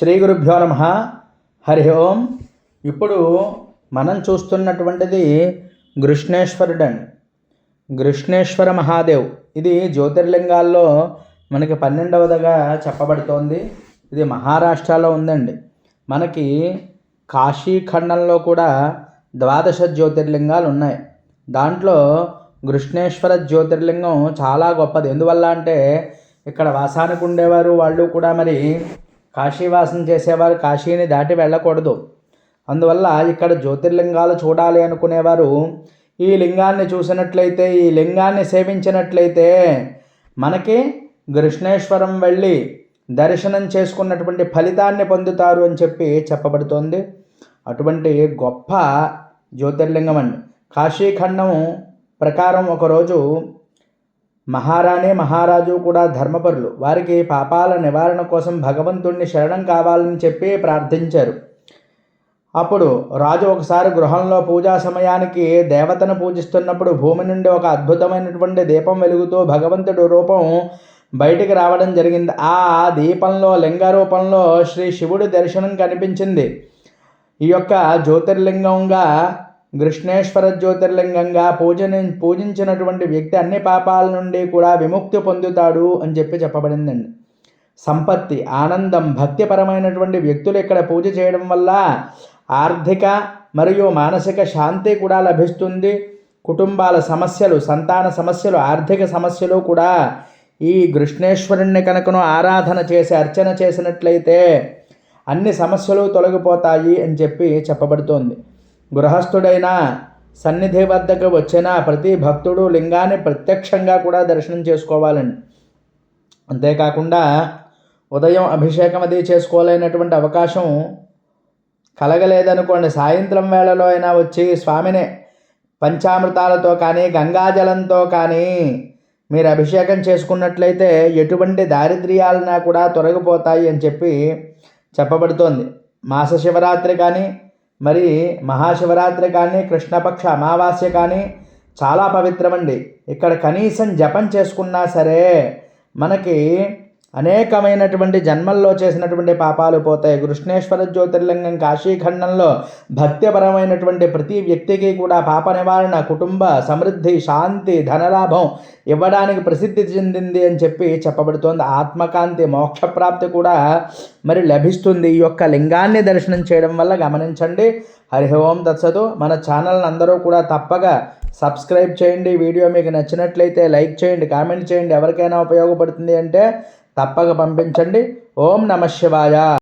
శ్రీ గురుభ్యో నమ. హరి ఓం. ఇప్పుడు మనం చూస్తున్నటువంటిది గృష్ణేశ్వరుడు అండి గృష్ణేశ్వర మహాదేవ్. ఇది జ్యోతిర్లింగాల్లో మనకి పన్నెండవదిగా చెప్పబడుతోంది. ఇది మహారాష్ట్రలో ఉందండి. మనకి కాశీఖండంలో కూడా ద్వాదశ జ్యోతిర్లింగాలు ఉన్నాయి. దాంట్లో గృష్ణేశ్వర జ్యోతిర్లింగం చాలా గొప్పది. ఎందువల్ల అంటే ఇక్కడ వాసానికి ఉండేవారు వాళ్ళు కూడా మరి కాశీవాసం చేసేవారు కాశీని దాటి వెళ్ళకూడదు. అందువల్ల ఇక్కడ జ్యోతిర్లింగాలు చూడాలి అనుకునేవారు. ఈ లింగాన్ని చూసినట్లయితే ఈ లింగాన్ని సేవించినట్లయితే మనకి కృష్ణేశ్వరం వెళ్ళి దర్శనం చేసుకున్నటువంటి ఫలితాన్ని పొందుతారు అని చెప్పి చెప్పబడుతోంది. అటువంటి గొప్ప జ్యోతిర్లింగం అండి. కాశీఖండం ప్రకారం ఒకరోజు మహారాణి మహారాజు కూడా ధర్మపరులు. వారికి పాపాల నివారణ కోసం భగవంతుణ్ణి శరణం కావాలని చెప్పి ప్రార్థించారు. అప్పుడు రాజు ఒకసారి గృహంలో పూజా సమయానికి దేవతను పూజిస్తున్నప్పుడు భూమి నుండి ఒక అద్భుతమైనటువంటి దీపం వెలుగుతూ భగవంతుడు రూపం బయటికి రావడం జరిగింది. ఆ దీపంలో లింగ రూపంలో శ్రీ శివుడి దర్శనం కనిపించింది. ఈ యొక్క జ్యోతిర్లింగంగా కృష్ణేశ్వర జ్యోతిర్లింగంగా పూజని పూజించినటువంటి వ్యక్తి అన్ని పాపాల నుండి కూడా విముక్తి పొందుతాడు అని చెప్పి చెప్పబడిందండి. సంపత్తి ఆనందం భక్తిపరమైనటువంటి వ్యక్తులు ఇక్కడ పూజ చేయడం వల్ల ఆర్థిక మరియు మానసిక శాంతి కూడా లభిస్తుంది. కుటుంబాల సమస్యలు సంతాన సమస్యలు ఆర్థిక సమస్యలు కూడా ఈ కృష్ణేశ్వరుణ్ణి కనుకను ఆరాధన చేసి అర్చన చేసినట్లయితే అన్ని సమస్యలు తొలగిపోతాయి అని చెప్పి చెప్పబడుతోంది. గృహస్థుడైన సన్నిధి వద్దకు వచ్చిన ప్రతి భక్తుడు లింగాన్ని ప్రత్యక్షంగా కూడా దర్శనం చేసుకోవాలండి అంతేకాకుండా ఉదయం అభిషేకం అది చేసుకోలేనటువంటి అవకాశం కలగలేదనుకోండి. సాయంత్రం వేళలో అయినా వచ్చి స్వామిని పంచామృతాలతో కానీ గంగాజలంతో కానీ మీరు అభిషేకం చేసుకున్నట్లయితే ఎటువంటి దారిద్ర్యాలన్నా కూడా తొలగిపోతాయి అని చెప్పి చెప్పబడుతోంది. మాస శివరాత్రి కానీ మరి మహాశివరాత్రి కానీ కృష్ణపక్ష అమావాస్య కానీ చాలా పవిత్రమండి. ఇక్కడ కనీసం జపం చేసుకున్నా సరే మనకి అనేకమైనటువంటి జన్మల్లో చేసినటువంటి పాపాలు పోతాయి. కృష్ణేశ్వర జ్యోతిర్లింగం కాశీఖండంలో భక్తిపరమైనటువంటి ప్రతి వ్యక్తికి కూడా పాప నివారణ కుటుంబ సమృద్ధి శాంతి ధనలాభం ఇవ్వడానికి ప్రసిద్ధి చెందింది అని చెప్పి చెప్పబడుతోంది. ఆత్మకాంతి మోక్షప్రాప్తి కూడా మరి లభిస్తుంది. ఈ యొక్క లింగాన్ని దర్శనం చేయడం వల్ల గమనించండి. హరి ఓం తత్సదు మన ఛానల్ని అందరూ కూడా తప్పగా సబ్స్క్రైబ్ చేయండి. వీడియో మీకు నచ్చినట్లయితే లైక్ చేయండి కామెంట్ చేయండి. ఎవరికైనా ఉపయోగపడుతుంది అంటే తప్పక పంపించండి. ఓం నమ శివాయ.